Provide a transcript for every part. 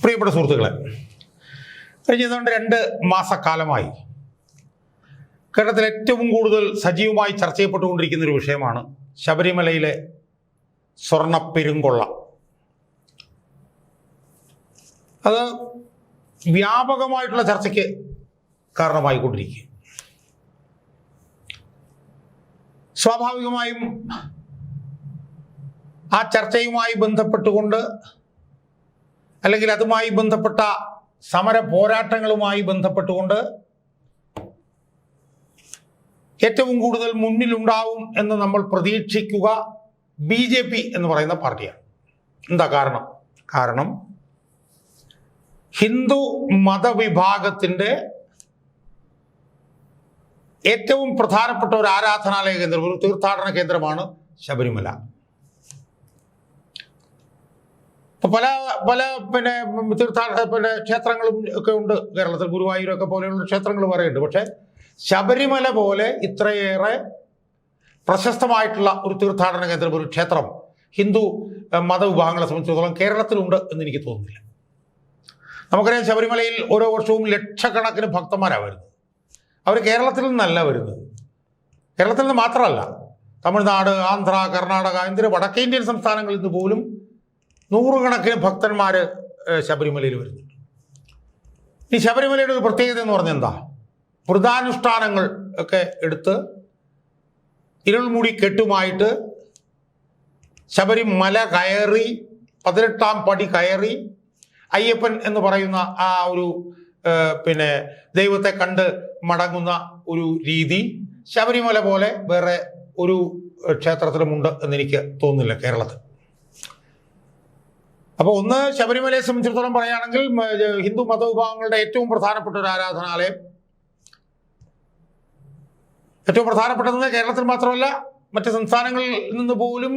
പ്രിയപ്പെട്ട സുഹൃത്തുക്കളെ കഴിഞ്ഞ ഏതാണ്ട് രണ്ട് മാസക്കാലമായി കേരളത്തിൽ ഏറ്റവും കൂടുതൽ സജീവമായി ചർച്ച ചെയ്യപ്പെട്ടുകൊണ്ടിരിക്കുന്ന ഒരു വിഷയമാണ് ശബരിമലയിലെ സ്വർണപ്പെരുങ്കൊള്ള അത് വ്യാപകമായിട്ടുള്ള ചർച്ചയ്ക്ക് കാരണമായിക്കൊണ്ടിരിക്കുക സ്വാഭാവികമായും ആ ചർച്ചയുമായി ബന്ധപ്പെട്ടുകൊണ്ട് അല്ലെങ്കിൽ അതുമായി ബന്ധപ്പെട്ട സമര പോരാട്ടങ്ങളുമായി ബന്ധപ്പെട്ടുകൊണ്ട് ഏറ്റവും കൂടുതൽ മുന്നിലുണ്ടാവും എന്ന് നമ്മൾ പ്രതീക്ഷിക്കുക ബി ജെ പി എന്ന് പറയുന്ന പാർട്ടിയാണ്. എന്താ കാരണം? കാരണം ഹിന്ദു മതവിഭാഗത്തിന്റെ ഏറ്റവും പ്രധാനപ്പെട്ട ഒരു ആരാധനാലയ കേന്ദ്രം ഒരു തീർത്ഥാടന കേന്ദ്രമാണ് ശബരിമല ഇപ്പൊ പല പല പിന്നെ തീർത്ഥാടന പിന്നെ ക്ഷേത്രങ്ങളും ഒക്കെ ഉണ്ട്. കേരളത്തിൽ ഗുരുവായൂരൊക്കെ പോലെയുള്ള ക്ഷേത്രങ്ങൾ പറയുന്നുണ്ട്. പക്ഷേ ശബരിമല പോലെ ഇത്രയേറെ പ്രശസ്തമായിട്ടുള്ള ഒരു തീർത്ഥാടന കേന്ദ്രം ഒരു ക്ഷേത്രം ഹിന്ദു മതവിഭാഗങ്ങളെ സംബന്ധിച്ചിടത്തോളം കേരളത്തിലുണ്ട് എന്ന് എനിക്ക് തോന്നുന്നില്ല. നമുക്കറിയാം ശബരിമലയിൽ ഓരോ വർഷവും ലക്ഷക്കണക്കിന് ഭക്തന്മാരാണ് വരുന്നത്. അവർ കേരളത്തിൽ നിന്നല്ല വരുന്നത്. കേരളത്തിൽ നിന്ന് മാത്രമല്ല. തമിഴ്നാട് ആന്ധ്ര കർണാടക എന്തിന് വടക്കേ ഇന്ത്യൻ സംസ്ഥാനങ്ങളിൽ നിന്ന് പോലും നൂറുകണക്കിന് ഭക്തന്മാർ ശബരിമലയിൽ വരുന്നു. ഈ ശബരിമലയുടെ ഒരു പ്രത്യേകത എന്ന് പറഞ്ഞാൽ എന്താ? വ്രതാനുഷ്ഠാനങ്ങൾ ഒക്കെ എടുത്ത് ഇരുൾമുടി കെട്ടുമായിട്ട് ശബരിമല കയറി പതിനെട്ടാം പടി കയറി അയ്യപ്പൻ എന്ന് പറയുന്ന ആ ഒരു പിന്നെ ദൈവത്തെ കണ്ട് മടങ്ങുന്ന ഒരു രീതി ശബരിമല പോലെ വേറെ ഒരു ക്ഷേത്രത്തിലുമുണ്ട് എന്നെനിക്ക് തോന്നുന്നില്ല കേരളത്തിൽ. അപ്പോൾ ഒന്ന് ശബരിമലയെ സംബന്ധിച്ചിടത്തോളം പറയുകയാണെങ്കിൽ ഹിന്ദു മതവിഭാഗങ്ങളുടെ ഏറ്റവും പ്രധാനപ്പെട്ട ഒരു ആരാധനാലയം. ഏറ്റവും പ്രധാനപ്പെട്ടത് കേരളത്തിൽ മാത്രമല്ല മറ്റ് സംസ്ഥാനങ്ങളിൽ നിന്ന് പോലും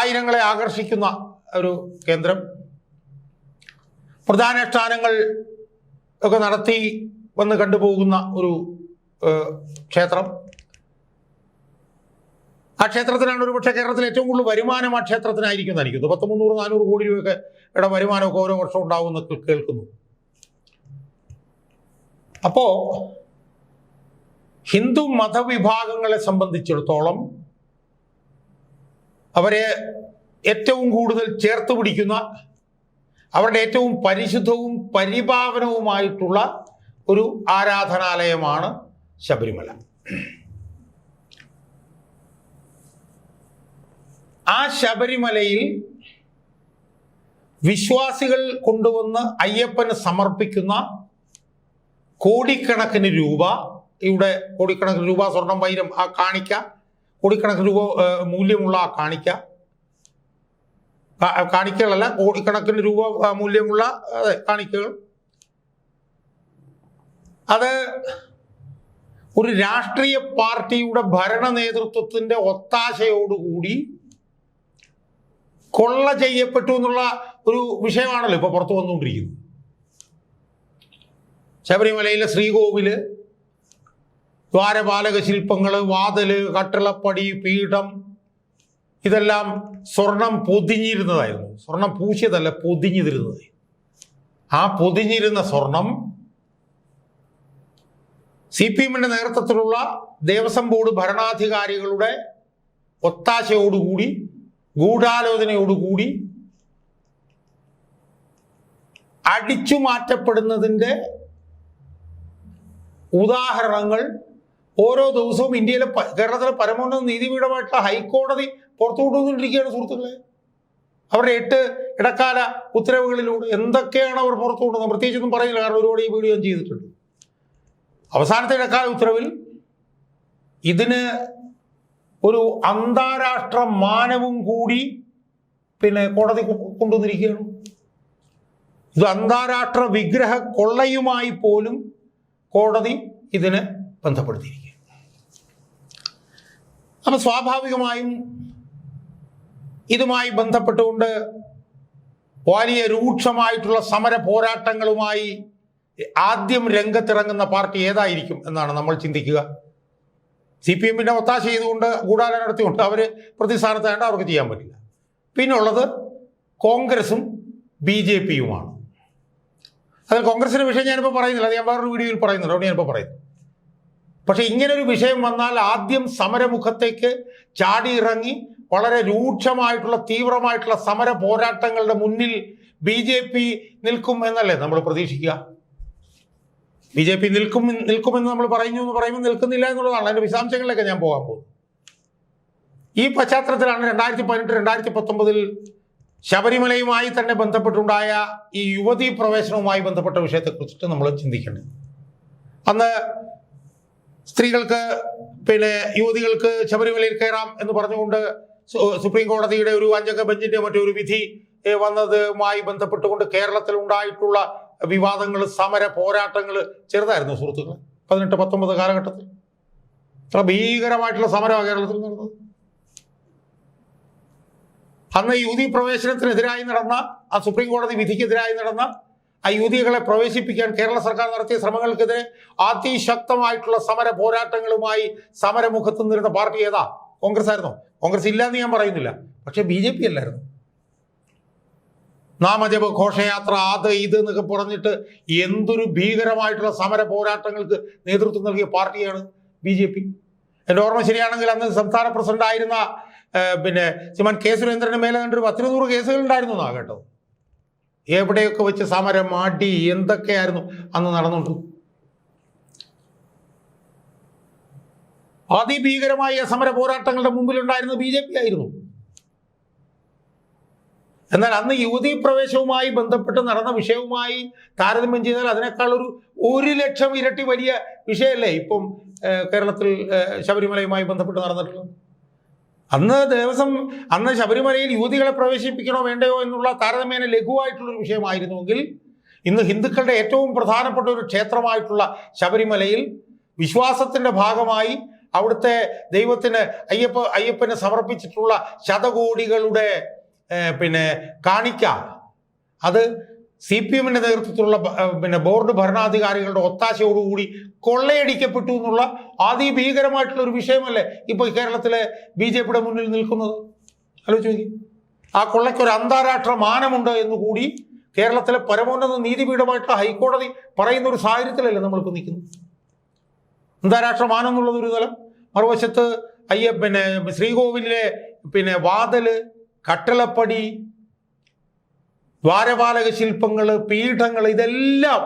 ആയിരങ്ങളെ ആകർഷിക്കുന്ന ഒരു കേന്ദ്രം. പ്രധാനുഷ്ഠാനങ്ങൾ ഒക്കെ നടത്തി വന്ന് കണ്ടുപോകുന്ന ഒരു ക്ഷേത്രം. ആ ക്ഷേത്രത്തിനാണ് ഒരു പക്ഷേ കേരളത്തിൽ ഏറ്റവും കൂടുതൽ വരുമാനം ആ ക്ഷേത്രത്തിനായിരിക്കും എനിക്ക് പത്ത് മുന്നൂറ് നാനൂറ് കോടി രൂപയൊക്കെ ഇവിടെ വരുമാനമൊക്കെ ഓരോ വർഷം ഉണ്ടാവുമെന്ന് കേൾക്കുന്നു. അപ്പോ ഹിന്ദു മതവിഭാഗങ്ങളെ സംബന്ധിച്ചിടത്തോളം അവരെ ഏറ്റവും കൂടുതൽ ചേർത്ത് പിടിക്കുന്ന അവരുടെ ഏറ്റവും പരിശുദ്ധവും പരിപാവനവുമായിട്ടുള്ള ഒരു ആരാധനാലയമാണ് ശബരിമല. ആ ശബരിമലയിൽ വിശ്വാസികൾ കൊണ്ടുവന്ന് അയ്യപ്പന് സമർപ്പിക്കുന്ന കോടിക്കണക്കിന് രൂപ ഇവിടെ കോടിക്കണക്കിന് രൂപ സ്വർണം വൈരം ആ കാണിക്ക. കോടിക്കണക്കിന് രൂപ മൂല്യമുള്ള ആ കാണിക്ക. കാണിക്കകളല്ല കോടിക്കണക്കിന് രൂപ മൂല്യമുള്ള അതെ, കാണിക്കകൾ. അത് ഒരു രാഷ്ട്രീയ പാർട്ടിയുടെ ഭരണ നേതൃത്വത്തിന്റെ ഒത്താശയോടുകൂടി കൊള്ള ചെയ്യപ്പെട്ടു എന്നുള്ള ഒരു വിഷയമാണല്ലോ ഇപ്പൊ പുറത്തു വന്നുകൊണ്ടിരിക്കുന്നത്. ശബരിമലയിലെ ശ്രീകോവിൽ ദ്വാരപാലക ശില്പങ്ങൾ വാതിൽ കട്ടിളപ്പടി പീഠം ഇതെല്ലാം സ്വർണം പൊതിഞ്ഞിരുന്നതായിരുന്നു. സ്വർണം പൂശിയതല്ല പൊതിഞ്ഞിരുന്നത് ആ പൊതിഞ്ഞിരുന്ന സ്വർണം സി പി എമ്മിന്റെ നേതൃത്വത്തിലുള്ള ദേവസ്വം ബോർഡ് ഭരണാധികാരികളുടെ ഒത്താശയോടുകൂടി ഗൂഢാലോചനയോടുകൂടി അടിച്ചു മാറ്റപ്പെടുന്നതിന്റെ ഉദാഹരണങ്ങൾ ഓരോ ദിവസവും ഇന്ത്യയിലെ കേരളത്തിലെ പരമോന്നത നീതിപീഠമായിട്ടുള്ള ഹൈക്കോടതി പുറത്തുകൊണ്ടുവന്നിരിക്കുകയാണ് സുഹൃത്തുക്കളെ. അവരുടെ എട്ട് ഇടക്കാല ഉത്തരവുകളിലൂടെ എന്തൊക്കെയാണ് അവർ പുറത്തു കൊണ്ടുവന്നത് പ്രത്യേകിച്ചൊന്നും പറയില്ല കാരണം ഒരുപാട് ഈ വീഡിയോ ചെയ്തിട്ടുണ്ട്. അവസാനത്തെ ഇടക്കാല ഉത്തരവിൽ ഇതിന് ഒരു അന്താരാഷ്ട്ര മാനവും കൂടി പിന്നെ കോടതി കൊണ്ടുവന്നിരിക്കുകയാണ്. ഇത് അന്താരാഷ്ട്ര വിഗ്രഹ കൊള്ളയുമായി പോലും കോടതി ഇതിന് ബന്ധപ്പെടുത്തിയിരിക്കുക അപ്പം സ്വാഭാവികമായും ഇതുമായി ബന്ധപ്പെട്ടുകൊണ്ട് വലിയ രൂക്ഷമായിട്ടുള്ള സമര പോരാട്ടങ്ങളുമായി ആദ്യം രംഗത്തിറങ്ങുന്ന പാർട്ടി ഏതായിരിക്കും എന്നാണ് നമ്മൾ ചിന്തിക്കുക. സി പി എമ്മിന്റെ ഒത്താശ ചെയ്തുകൊണ്ട് ഗൂഢാലോചന നടത്തിക്കൊണ്ട് അവർ പ്രതിസ്ഥാനത്തായിട്ട് അവർക്ക് ചെയ്യാൻ പറ്റില്ല. പിന്നെ ഉള്ളത് കോൺഗ്രസും ബി ജെ പിയുമാണ്. അതിൽ കോൺഗ്രസിന്റെ വിഷയം ഞാനിപ്പോൾ പറയുന്നില്ല. അത് ഞാൻ വേറൊരു വീഡിയോയിൽ പറയുന്നുണ്ട്. അവിടെ ഞാനിപ്പോൾ പറയുന്നു. പക്ഷെ ഇങ്ങനൊരു വിഷയം വന്നാൽ ആദ്യം സമരമുഖത്തേക്ക് ചാടിയിറങ്ങി വളരെ രൂക്ഷമായിട്ടുള്ള തീവ്രമായിട്ടുള്ള സമര പോരാട്ടങ്ങളുടെ മുന്നിൽ ബി ജെ പി നിൽക്കും എന്നല്ലേ നമ്മൾ പ്രതീക്ഷിക്കുക? ബി ജെ പി നിൽക്കും നിൽക്കുമെന്ന് നമ്മൾ പറയുന്നു എന്ന് പറയുമ്പോൾ നിൽക്കുന്നില്ല എന്നുള്ളതാണ്. അതിന്റെ വിശദാംശങ്ങളിലൊക്കെ ഞാൻ പോകാൻ പോകും ഈ പശ്ചാത്തലത്തിലാണ് രണ്ടായിരത്തി പതിനെട്ട് രണ്ടായിരത്തി പത്തൊമ്പതിൽ ശബരിമലയുമായി തന്നെ ബന്ധപ്പെട്ടുണ്ടായ ഈ യുവതീ പ്രവേശനവുമായി ബന്ധപ്പെട്ട വിഷയത്തെക്കുറിച്ചിട്ട് നമ്മൾ ചിന്തിക്കേണ്ടത് അന്ന് സ്ത്രീകൾക്ക് പിന്നെ യുവതികൾക്ക് ശബരിമലയിൽ കയറാം എന്ന് പറഞ്ഞുകൊണ്ട് സുപ്രീം കോടതിയുടെ ഒരു അഞ്ചംഗ ബെഞ്ചിന്റെ മറ്റൊരു വിധി വന്നതുമായി ബന്ധപ്പെട്ടുകൊണ്ട് കേരളത്തിൽ ഉണ്ടായിട്ടുള്ള വിവാദങ്ങൾ സമര പോരാട്ടങ്ങൾ ചെറുതായിരുന്നു സുഹൃത്തുക്കൾ പതിനെട്ട് പത്തൊമ്പത് കാലഘട്ടത്തിൽ. അത്ര ഭീകരമായിട്ടുള്ള സമരമാണ് കേരളത്തിൽ നടന്നത്. അന്ന് യുവതി പ്രവേശനത്തിനെതിരായി നടന്ന ആ സുപ്രീം കോടതി വിധിക്കെതിരായി നടന്ന ആ യുവതികളെ പ്രവേശിപ്പിക്കാൻ കേരള സർക്കാർ നടത്തിയ ശ്രമങ്ങൾക്കെതിരെ അതിശക്തമായിട്ടുള്ള സമര പോരാട്ടങ്ങളുമായി സമരമുഖത്ത് നിന്നിരുന്ന പാർട്ടി ഏതാ? കോൺഗ്രസ് ആയിരുന്നു കോൺഗ്രസ് ഇല്ലാന്ന് ഞാൻ പറയുന്നില്ല. പക്ഷെ ബി ജെ പി അല്ലായിരുന്നു. നാമജപ ഘോഷയാത്ര അത് ഇത് എന്നൊക്കെ പറഞ്ഞിട്ട് എന്തൊരു ഭീകരമായിട്ടുള്ള സമര പോരാട്ടങ്ങൾക്ക് നേതൃത്വം നൽകിയ പാർട്ടിയാണ് ബി ജെ പി. എന്റെ ഓർമ്മ ശരിയാണെങ്കിൽ അന്ന് സംസ്ഥാന പ്രസിഡന്റ് ആയിരുന്ന പിന്നെ ശ്രീമാൻ കെ സുരേന്ദ്രന് മേലെ കണ്ടൊരു പത്തിരുന്നൂറ് കേസുകൾ ഉണ്ടായിരുന്നു എന്നാ കേട്ടോ എവിടെയൊക്കെ വെച്ച് സമരം അടി എന്തൊക്കെയായിരുന്നു അന്ന് നടന്നുണ്ട് അതിഭീകരമായ സമര പോരാട്ടങ്ങളുടെ മുമ്പിലുണ്ടായിരുന്നത് ബി ജെ പി ആയിരുന്നു. എന്നാൽ അന്ന് യുവതി പ്രവേശവുമായി ബന്ധപ്പെട്ട് നടന്ന വിഷയവുമായി താരതമ്യം ചെയ്താൽ അതിനേക്കാൾ ഒരു ഒരു ലക്ഷം ഇരട്ടി വലിയ വിഷയമല്ലേ ഇപ്പം കേരളത്തിൽ ശബരിമലയുമായി ബന്ധപ്പെട്ട് നടന്നിട്ടുള്ളത്? അന്ന് ദേവസ്വം അന്ന് ശബരിമലയിൽ യുവതികളെ പ്രവേശിപ്പിക്കണോ വേണ്ടയോ എന്നുള്ള താരതമ്യേന ലഘുവായിട്ടുള്ളൊരു വിഷയമായിരുന്നുവെങ്കിൽ ഇന്ന് ഹിന്ദുക്കളുടെ ഏറ്റവും പ്രധാനപ്പെട്ട ഒരു ക്ഷേത്രമായിട്ടുള്ള ശബരിമലയിൽ വിശ്വാസത്തിന്റെ ഭാഗമായി അവിടുത്തെ ദൈവത്തിന് അയ്യപ്പ അയ്യപ്പന് സമർപ്പിച്ചിട്ടുള്ള ശതകോടികളുടെ പിന്നെ കാണിക്ക. അത് സി പി എമ്മിന്റെ നേതൃത്വത്തിലുള്ള പിന്നെ ബോർഡ് ഭരണാധികാരികളുടെ ഒത്താശയോടുകൂടി കൊള്ളയടിക്കപ്പെട്ടു എന്നുള്ള അതിഭീകരമായിട്ടുള്ള ഒരു വിഷയമല്ലേ ഇപ്പൊ കേരളത്തിലെ ബി ജെ പിയുടെ മുന്നിൽ നിൽക്കുന്നത്? ആലോചിച്ച് നോക്കി. ആ കൊള്ളയ്ക്ക് ഒരു അന്താരാഷ്ട്ര മാനമുണ്ട് എന്ന് കൂടി കേരളത്തിലെ പരമോന്നത നീതിപീഠമായിട്ടുള്ള ഹൈക്കോടതി പറയുന്ന ഒരു സാഹചര്യത്തിലല്ലേ നമ്മളിപ്പോൾ നിൽക്കുന്നത്? അന്താരാഷ്ട്ര മാനം എന്നുള്ളത് ഒരു തലം. മറുവശത്ത് അയ്യ പിന്നെ ശ്രീകോവിലിലെ പിന്നെ വാതൽ കട്ടളപ്പടി ദ്വാരപാലക ശില്പങ്ങൾ പീഠങ്ങൾ ഇതെല്ലാം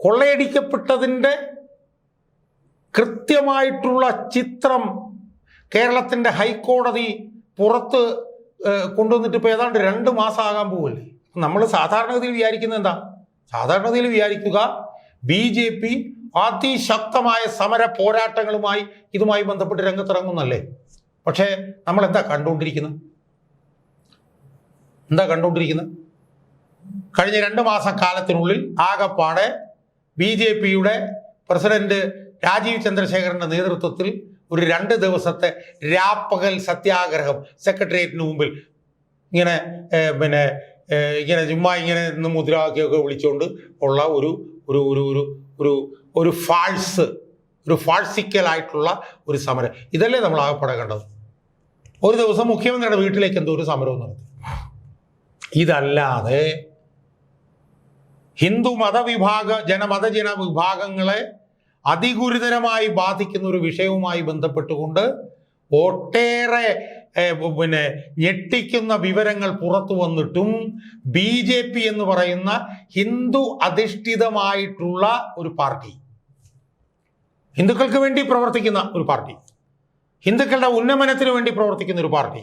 കൊള്ളയടിക്കപ്പെട്ടതിന്റെ കൃത്യമായിട്ടുള്ള ചിത്രം കേരളത്തിന്റെ ഹൈക്കോടതി പുറത്ത് കൊണ്ടുവന്നിട്ട് ഇപ്പോൾ ഏതാണ്ട് രണ്ട് മാസം ആകാൻ പോവല്ലേ നമ്മൾ സാധാരണഗതിയിൽ വിചാരിക്കുന്നത് എന്താ? സാധാരണഗതിയിൽ വിചാരിക്കുക ബി ജെ പി അതിശക്തമായ സമര പോരാട്ടങ്ങളുമായി ഇതുമായി ബന്ധപ്പെട്ട് രംഗത്തിറങ്ങുന്നല്ലേ? പക്ഷേ നമ്മൾ എന്താ കണ്ടുകൊണ്ടിരിക്കുന്നത്? എന്താ കണ്ടുകൊണ്ടിരിക്കുന്നത്? കഴിഞ്ഞ രണ്ട് മാസം കാലത്തിനുള്ളിൽ ആകപ്പാടെ ബി ജെ പിയുടെ പ്രസിഡന്റ് രാജീവ് ചന്ദ്രശേഖരന്റെ നേതൃത്വത്തിൽ ഒരു രണ്ട് ദിവസത്തെ രാപ്പകൽ സത്യാഗ്രഹം സെക്രട്ടേറിയറ്റിന് മുമ്പിൽ ഇങ്ങനെ പിന്നെ ഇങ്ങനെ ചുമ്മാ ഇങ്ങനെ നിന്ന് മുദ്രാവാക്യമൊക്കെ വിളിച്ചുകൊണ്ട് ഉള്ള ഒരു ഒരു ഒരു ഒരു ഒരു ഒരു ഫാൾസ് ഒരു ഫാൾസിക്കലായിട്ടുള്ള ഒരു സമരം. ഇതല്ലേ നമ്മൾ ആകപ്പാടെ കണ്ടത്? ഒരു ദിവസം മുഖ്യമന്ത്രിയുടെ വീട്ടിലേക്ക് എന്തോ ഒരു സമരവും നടത്തി. ഇതല്ലാതെ ഹിന്ദു മതവിഭാഗ ജനമതജന വിഭാഗങ്ങളെ അതിഗുരുതരമായി ബാധിക്കുന്ന ഒരു വിഷയവുമായി ബന്ധപ്പെട്ടുകൊണ്ട് ഒട്ടേറെ പിന്നെ ഞെട്ടിക്കുന്ന വിവരങ്ങൾ പുറത്തു വന്നിട്ടും ബി ജെ പി എന്ന് പറയുന്ന ഹിന്ദു അധിഷ്ഠിതമായിട്ടുള്ള ഒരു പാർട്ടി ഹിന്ദുക്കൾക്ക് വേണ്ടി പ്രവർത്തിക്കുന്ന ഒരു പാർട്ടി ഹിന്ദുക്കളുടെ ഉന്നമനത്തിന് വേണ്ടി പ്രവർത്തിക്കുന്ന ഒരു പാർട്ടി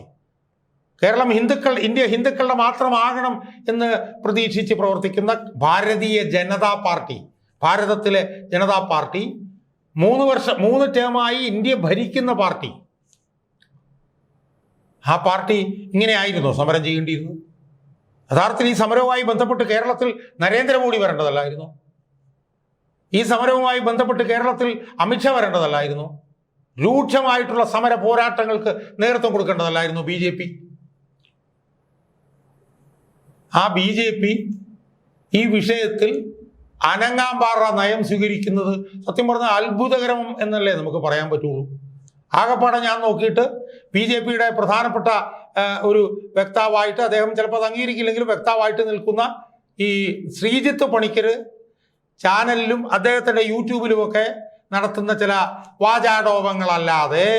കേരളം ഹിന്ദുക്കൾ ഇന്ത്യ ഹിന്ദുക്കളുടെ മാത്രമാകണം എന്ന് പ്രതീക്ഷിച്ച് പ്രവർത്തിക്കുന്ന ഭാരതീയ ജനതാ പാർട്ടി ഭാരതത്തിലെ ജനതാ പാർട്ടി മൂന്ന് വർഷം മൂന്ന് ടേമായി ഇന്ത്യ ഭരിക്കുന്ന പാർട്ടി. ആ പാർട്ടി ഇങ്ങനെ ആയിരുന്നു സമരം ചെയ്യേണ്ടിയിരുന്നു യഥാർത്ഥത്തിൽ ഈ സമരവുമായി ബന്ധപ്പെട്ട് കേരളത്തിൽ നരേന്ദ്രമോദി വരേണ്ടതല്ലായിരുന്നു. ഈ സമരവുമായി ബന്ധപ്പെട്ട് കേരളത്തിൽ അമിത്ഷാ വരേണ്ടതല്ലായിരുന്നു. രൂക്ഷമായിട്ടുള്ള സമര പോരാട്ടങ്ങൾക്ക് നേതൃത്വം കൊടുക്കേണ്ടതല്ലായിരുന്നു ബി ആ ബി ജെ പി ഈ വിഷയത്തിൽ അനങ്ങാമ്പാറ നയം സ്വീകരിക്കുന്നത്. സത്യം പറഞ്ഞാൽ അത്ഭുതകരം എന്നല്ലേ നമുക്ക് പറയാൻ പറ്റുള്ളൂ. ആകപ്പാടെ ഞാൻ നോക്കിയിട്ട് ബി ജെ പിയുടെ പ്രധാനപ്പെട്ട ഒരു വ്യക്താവായിട്ട് അദ്ദേഹം ചിലപ്പോൾ അത് അംഗീകരിക്കില്ലെങ്കിലും വ്യക്താവായിട്ട് നിൽക്കുന്ന ഈ ശ്രീജിത്ത് പണിക്കർ ചാനലിലും അദ്ദേഹത്തിന്റെ യൂട്യൂബിലുമൊക്കെ നടത്തുന്ന ചില വാചാടോപങ്ങളല്ലാതെ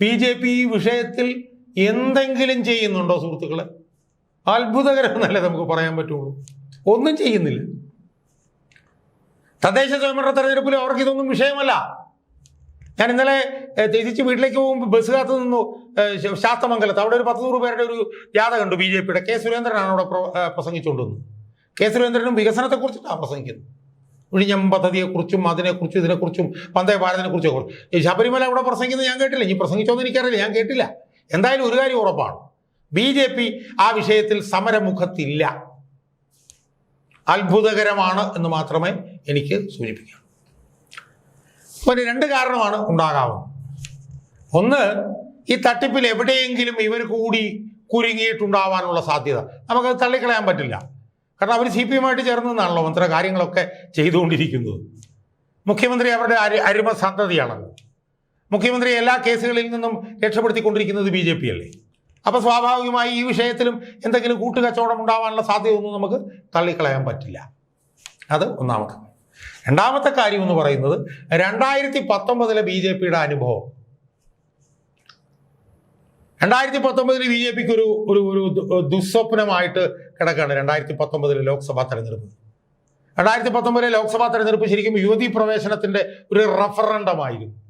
ബി ജെ പി ഈ വിഷയത്തിൽ എന്തെങ്കിലും ചെയ്യുന്നുണ്ടോ സുഹൃത്തുക്കളെ? അത്ഭുതകരമെന്നല്ലേ നമുക്ക് പറയാൻ പറ്റുള്ളൂ. ഒന്നും ചെയ്യുന്നില്ല. തദ്ദേശ സ്വയംഭരണ തെരഞ്ഞെടുപ്പിൽ അവർക്ക് ഇതൊന്നും വിഷയമല്ല. ഞാൻ ഇന്നലെ തിരിച്ച് വീട്ടിലേക്ക് പോകുമ്പോൾ ബസ് കാത്ത് നിന്നു ശാസ്തമംഗലത്ത്. അവിടെ ഒരു പത്ത് നൂറ് പേരുടെ ഒരു ജാഥ കണ്ടു ബി ജെ പിയുടെ. കെ സുരേന്ദ്രനാണ് അവിടെ പ്ര- പ്രസംഗിച്ചുകൊണ്ടിരുന്നത് കെ സുരേന്ദ്രനും വികസനത്തെക്കുറിച്ചിട്ടാണ് പ്രസംഗിക്കുന്നത്. ഒഴിഞ്ഞം പദ്ധതിയെക്കുറിച്ചും അതിനെക്കുറിച്ചും ഇതിനെക്കുറിച്ചും വന്ദേ ഭാരതിനെക്കുറിച്ചും ശബരിമല അവിടെ പ്രസംഗിക്കുന്നത് ഞാൻ കേട്ടില്ല. ഇനി പ്രസംഗിച്ചോന്ന് എനിക്കറിയില്ല. ഞാൻ കേട്ടില്ല. എന്തായാലും ഒരു കാര്യം ഉറപ്പാണ്. ബി ജെ പി ആ വിഷയത്തിൽ സമരമുഖത്തില്ല. അത്ഭുതകരമാണ് എന്ന് മാത്രമേ എനിക്ക് സൂചിപ്പിക്കാം ഒരു രണ്ട് കാരണമാണ് ഉണ്ടാകാവുന്നത് ഒന്ന് ഈ തട്ടിപ്പിൽ എവിടെയെങ്കിലും ഇവർ കൂടി കുരുങ്ങിയിട്ടുണ്ടാവാനുള്ള സാധ്യത. നമുക്കത് തള്ളിക്കളയാൻ പറ്റില്ല. കാരണം അവർ സി പി എമ്മായിട്ട് ചേർന്ന് നിന്നാണല്ലോ ഇത്ര കാര്യങ്ങളൊക്കെ ചെയ്തുകൊണ്ടിരിക്കുന്നത്. മുഖ്യമന്ത്രി അവരുടെ അരി അരിമ സന്തതിയാണല്ലോ. മുഖ്യമന്ത്രി എല്ലാ കേസുകളിൽ നിന്നും രക്ഷപ്പെടുത്തിക്കൊണ്ടിരിക്കുന്നത് ബി ജെ പി അല്ലേ? അപ്പോൾ സ്വാഭാവികമായി ഈ വിഷയത്തിലും എന്തെങ്കിലും കൂട്ടുകച്ചവടം ഉണ്ടാവാനുള്ള സാധ്യതയൊന്നും നമുക്ക് തള്ളിക്കളയാൻ പറ്റില്ല. അത് ഒന്നാമത്തെ രണ്ടാമത്തെ കാര്യം എന്ന് പറയുന്നത് രണ്ടായിരത്തി പത്തൊമ്പതിലെ ബി ജെ പിയുടെ അനുഭവം. രണ്ടായിരത്തി പത്തൊമ്പതിൽ ബി ജെ പിക്ക് ഒരു ഒരു ഒരു ദുസ്വപ്നമായിട്ട് കിടക്കുകയാണ് രണ്ടായിരത്തി പത്തൊമ്പതിലെ ലോക്സഭാ തെരഞ്ഞെടുപ്പ്. രണ്ടായിരത്തി പത്തൊമ്പതിലെ ലോക്സഭാ തെരഞ്ഞെടുപ്പ് ശരിക്കും യുവതി പ്രവേശനത്തിന്റെ ഒരു റഫറണ്ടമായിരുന്നു.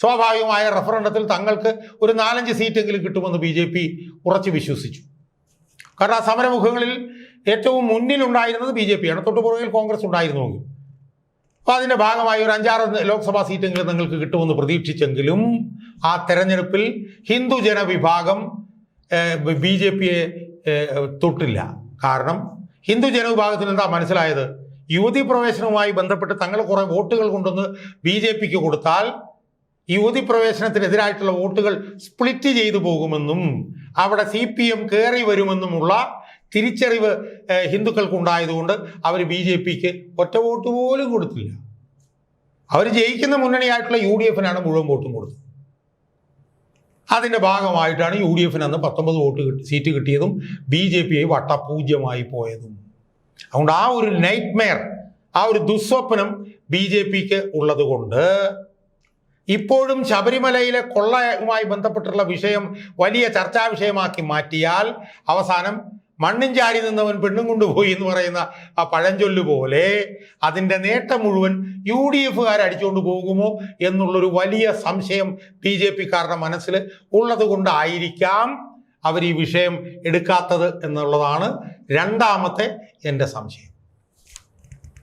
സ്വാഭാവികമായ റഫറണ്ടത്തിൽ തങ്ങൾക്ക് ഒരു നാലഞ്ച് സീറ്റെങ്കിലും കിട്ടുമെന്ന് ബി ജെ പി ഉറച്ചു വിശ്വസിച്ചു. കാരണം ആ സമരമുഖങ്ങളിൽ ഏറ്റവും മുന്നിലുണ്ടായിരുന്നത് ബി ജെ പിയാണ് തൊട്ടു പുറകിൽ കോൺഗ്രസ് ഉണ്ടായിരുന്നുവെങ്കിൽ അപ്പോൾ അതിന്റെ ഭാഗമായി ഒരു അഞ്ചാറ് ലോക്സഭാ സീറ്റെങ്കിലും നിങ്ങൾക്ക് കിട്ടുമെന്ന് പ്രതീക്ഷിച്ചെങ്കിലും ആ തെരഞ്ഞെടുപ്പിൽ ഹിന്ദു ജനവിഭാഗം ബി ജെ പിയെ തൊട്ടില്ല. കാരണം ഹിന്ദു ജനവിഭാഗത്തിന് എന്താ മനസ്സിലായത്? യുവതി പ്രവേശനവുമായി ബന്ധപ്പെട്ട് തങ്ങൾ കുറേ വോട്ടുകൾ കൊണ്ടുവന്ന് ബി ജെ പിക്ക് കൊടുത്താൽ യുവതി പ്രവേശനത്തിനെതിരായിട്ടുള്ള വോട്ടുകൾ സ്പ്ലിറ്റ് ചെയ്തു പോകുമെന്നും അവിടെ സി പി എം കയറി വരുമെന്നുമുള്ള തിരിച്ചറിവ് ഹിന്ദുക്കൾക്കുണ്ടായതുകൊണ്ട് അവർ ബി ജെ പിക്ക് ഒറ്റ വോട്ട് പോലും കൊടുത്തില്ല. അവർ ജയിക്കുന്ന മുന്നണിയായിട്ടുള്ള യു ഡി എഫിനാണ് മുഴുവൻ വോട്ടും കൊടുത്തത്. അതിന്റെ ഭാഗമായിട്ടാണ് യു ഡി എഫിന് അന്ന് പത്തൊമ്പത് വോട്ട് സീറ്റ് കിട്ടിയതും ബി ജെ പി വട്ടപൂജ്യമായി പോയതും. അതുകൊണ്ട് ആ ഒരു നൈറ്റ് മെയർ ആ ഒരു ദുസ്വപ്നം ബി ജെ പിക്ക് ഉള്ളത് കൊണ്ട് ഇപ്പോഴും ശബരിമലയിലെ കൊള്ളയുമായി ബന്ധപ്പെട്ടുള്ള വിഷയം വലിയ ചർച്ചാ വിഷയമാക്കി മാറ്റിയാൽ അവസാനം മണ്ണും ചാരി നിന്നവൻ പെണ്ണും കൊണ്ടുപോയി എന്ന് പറയുന്ന ആ പഴഞ്ചൊല്ല് പോലെ അതിന്റെ നേട്ടം മുഴുവൻ യു ഡി എഫുകാർ അടിച്ചുകൊണ്ട് പോകുമോ എന്നുള്ളൊരു വലിയ സംശയം ബി ജെ പിക്കാരുടെ മനസ്സിൽ ഉള്ളത് കൊണ്ടായിരിക്കാം അവർ ഈ വിഷയം എടുക്കാത്തത് എന്നുള്ളതാണ് രണ്ടാമത്തെ എന്റെ സംശയം.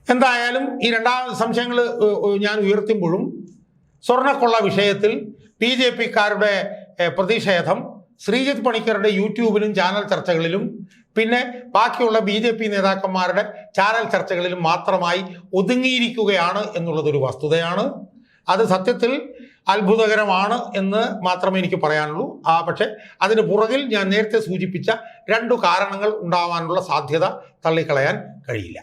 എന്തായാലും ഈ രണ്ടാമത്തെ സംശയങ്ങൾ ഞാൻ ഉയർത്തുമ്പോഴും സ്വർണക്കൊള്ള വിഷയത്തിൽ ബി ജെ പിക്കാരുടെ പ്രതിഷേധം ശ്രീജിത്ത് പണിക്കരുടെ യൂട്യൂബിലും ചാനൽ ചർച്ചകളിലും പിന്നെ ബാക്കിയുള്ള ബി ജെ പി നേതാക്കന്മാരുടെ ചാനൽ ചർച്ചകളിലും മാത്രമായി ഒതുങ്ങിയിരിക്കുകയാണ് എന്നുള്ളതൊരു വസ്തുതയാണ്. അത് സത്യത്തിൽ അത്ഭുതകരമാണ് എന്ന് മാത്രമേ എനിക്ക് പറയാനുള്ളൂ. ആ പക്ഷേ അതിന് പുറകിൽ ഞാൻ നേരത്തെ സൂചിപ്പിച്ച രണ്ടു കാരണങ്ങൾ ഉണ്ടാവാനുള്ള സാധ്യത തള്ളിക്കളയാൻ കഴിയില്ല.